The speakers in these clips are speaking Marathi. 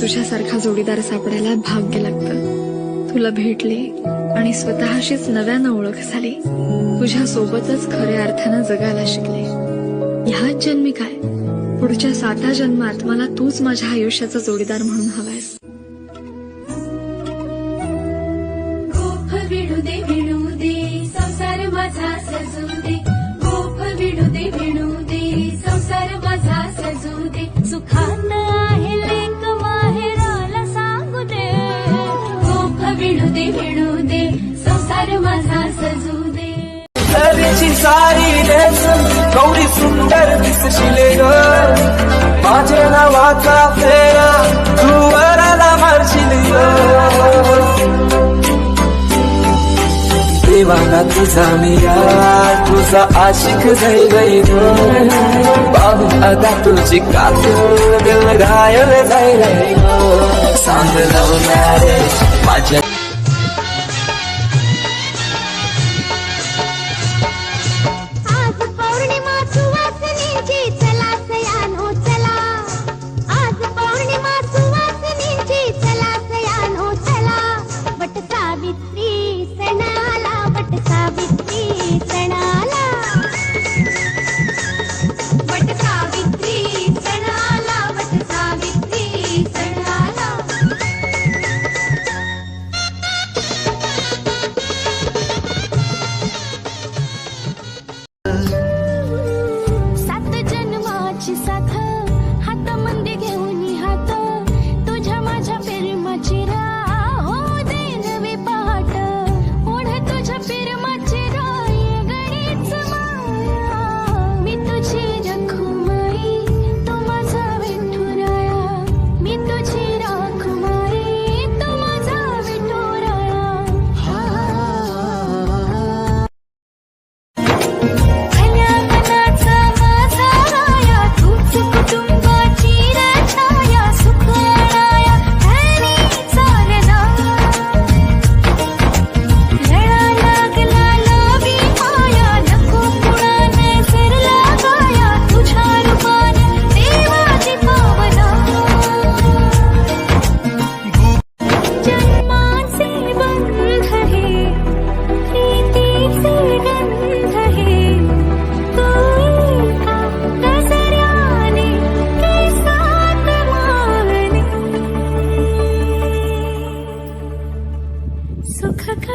तुझ्यासारखा जोडीदार सापडायला भाग्य लागतं. तुला भेटले आणि स्वतःशीच नव्यानं ओळख झाली. तुझ्या सोबतच खऱ्या अर्थानं जगायला शिकले. ह्याच जन्मी काय? पुढच्या साता जन्मात मला तूच माझ्या आयुष्याचा जोडीदार म्हणून हवायस. दिसशिले ग. माझ्या नावाचा फेरा तू वराला मारशील देवाना तुझा मिया तुझा आशिक झाई गई बाबू आता तुझी कातूर घायल जाईल सांग लवणारे माझ्या she said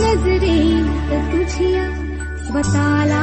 नजरे तुझिया बताला